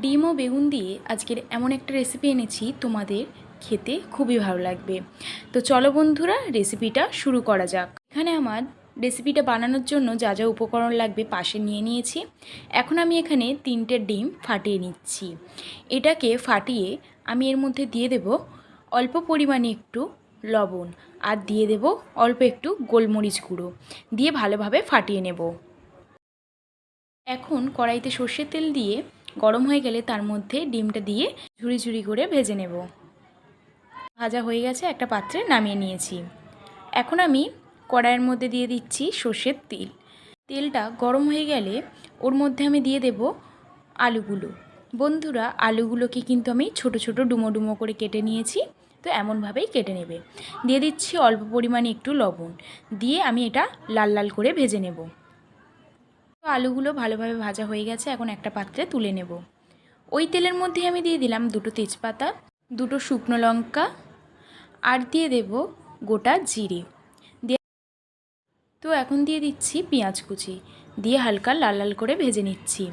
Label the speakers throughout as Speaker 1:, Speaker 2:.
Speaker 1: ডিম ও বেগুন দিয়ে আজকের এমন একটা রেসিপি এনেছি তোমাদের খেতে খুবই ভালো লাগবে। তো চলো বন্ধুরা রেসিপিটা শুরু করা যাক। এখানে আমার রেসিপিটা বানানোর জন্য যা যা উপকরণ লাগবে পাশে নিয়ে নিয়েছি। এখন আমি এখানে তিনটে ডিম ফাটিয়ে নিচ্ছি। এটাকে ফাটিয়ে আমি এর মধ্যে দিয়ে দেব অল্প পরিমাণে একটু লবণ আর দিয়ে দেব অল্প একটু গোলমরিচ গুঁড়ো দিয়ে ভালোভাবে ফাটিয়ে নেব। এখন কড়াইতে সর্ষের তেল দিয়ে গরম হয়ে গেলে তার মধ্যে ডিমটা দিয়ে ঝুড়ি ঝুড়ি করে ভেজে নেব। ভাজা হয়ে গেছে একটা পাত্রে নামিয়ে নিয়েছি। এখন আমি কড়াইয়ের মধ্যে দিয়ে দিচ্ছি সর্ষের তেল। তেলটা গরম হয়ে গেলে ওর মধ্যে আমি দিয়ে দেব আলুগুলো। বন্ধুরা, আলুগুলোকে কিন্তু আমি ছোট ছোট ডুমো ডুমো করে কেটে নিয়েছি, তো এমনভাবেই কেটে নেবে। দিয়ে দিচ্ছি অল্প পরিমাণে একটু লবণ। দিয়ে আমি এটা লাল লাল করে ভেজে নেব। তো আলুগুলো ভালোভাবে ভাজা হয়ে গেছে, এখন একটা পাত্রে তুলে নেব। ওই তেলের মধ্যে আমি দিয়ে দিলাম দুটো তেজপাতা, দুটো শুকনো লঙ্কা, আর দিয়ে দেব গোটা জিরে। তো এখন দিয়ে দিচ্ছি পেঁয়াজ কুচি, দিয়ে হালকা লাল লাল করে ভেজে নিচ্ছি।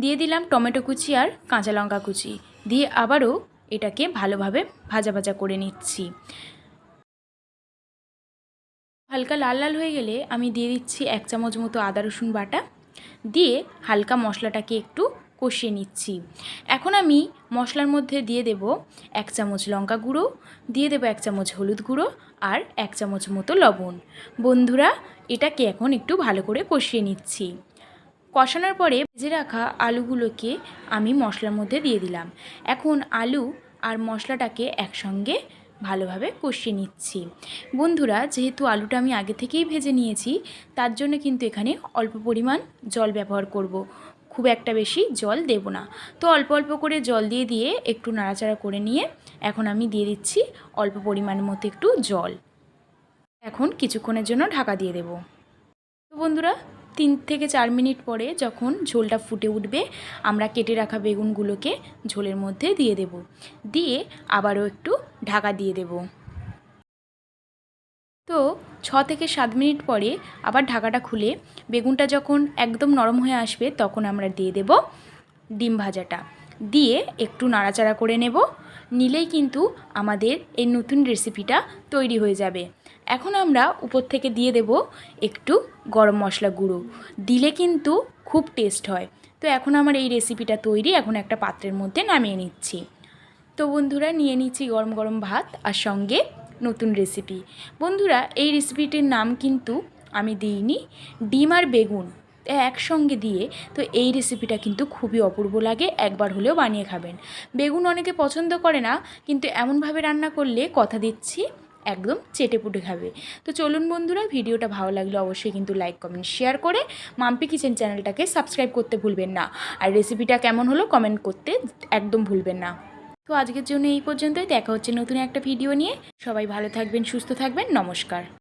Speaker 1: দিয়ে দিলাম টমেটো কুচি আর কাঁচা লঙ্কা কুচি, দিয়ে আবারও এটাকে ভালোভাবে ভাজা ভাজা করে নিচ্ছি। হালকা লাল লাল হয়ে গেলে আমি দিয়ে দিচ্ছি এক চামচ মতো আদা রসুন বাটা দিয়ে হালকা মশলাটাকে একটু কষিয়ে নিচ্ছি। এখন আমি মশলার মধ্যে দিয়ে দেব এক চামচ লঙ্কা গুঁড়ো, দিয়ে দেবো এক চামচ হলুদ গুঁড়ো আর এক চামচ মতো লবণ। বন্ধুরা, এটাকে এখন একটু ভালো করে কষিয়ে নিচ্ছি। কষানোর পরে ভেজে রাখা আলুগুলোকে আমি মশলার মধ্যে দিয়ে দিলাম। এখন আলু আর মশলাটাকে একসঙ্গে ভালোভাবে কষিয়ে নিচ্ছি। বন্ধুরা, যেহেতু আলুটা আমি আগে থেকেই ভেজে নিয়েছি, তার জন্য কিন্তু এখানে অল্প পরিমাণ জল ব্যবহার করব। খুব একটা বেশি জল দেব না। তো অল্প অল্প করে জল দিয়ে দিয়ে একটু নাড়াচাড়া করে নিয়ে এখন আমি দিয়ে দিচ্ছি অল্প পরিমাণ মতো একটু জল। এখন কিছুক্ষণের জন্য ঢাকা দিয়ে দেব। তো বন্ধুরা, তিন থেকে চার মিনিট পরে যখন ঝোলটা ফুটে উঠবে, আমরা কেটে রাখা বেগুনগুলোকে ঝোলের মধ্যে দিয়ে দেব। দিয়ে আবারও একটু ঢাকা দিয়ে দেব। তো ছ থেকে সাত মিনিট পরে আবার ঢাকাটা খুলে বেগুনটা যখন একদম নরম হয়ে আসবে তখন আমরা দিয়ে দেব ডিম ভাজাটা। দিয়ে একটু নাড়াচাড়া করে নেব। নিলেই কিন্তু আমাদের এই নতুন রেসিপিটা তৈরি হয়ে যাবে। এখন আমরা উপর থেকে দিয়ে দেব একটু গরম মশলা গুঁড়ো। দিলে কিন্তু খুব টেস্ট হয়। তো এখন আমার এই রেসিপিটা তৈরি, এখন একটা পাত্রের মধ্যে নামিয়ে নিচ্ছি। তো বন্ধুরা, নিয়ে নিচ্ছি গরম গরম ভাত আর সঙ্গে নতুন রেসিপি বন্ধুরা, এই রেসিপিটির নাম কিন্তু আমি দিইনি, ডিম আর বেগুন একসঙ্গে দিয়ে। তো এই রেসিপিটা কিন্তু খুবই অপূর্ব লাগে, একবার হলেও বানিয়ে খাবেন। বেগুন অনেকে পছন্দ করে না, কিন্তু এমনভাবে রান্না করলে কথা দিচ্ছি, একদম চেটে পুটে খাবে। তো চলুন বন্ধুরা, ভিডিওটা ভালো লাগলে অবশ্যই কিন্তু লাইক কমেন্ট শেয়ার করে মাম্পি কিচেন চ্যানেলটাকে সাবস্ক্রাইব করতে ভুলবেন না। আর রেসিপিটা কেমন হলো কমেন্ট করতে একদম ভুলবেন না। তো আজকের জন্য এই পর্যন্তই। দেখা হচ্ছে নতুন একটা ভিডিও নিয়ে। সবাই ভালো থাকবেন, সুস্থ থাকবেন। নমস্কার।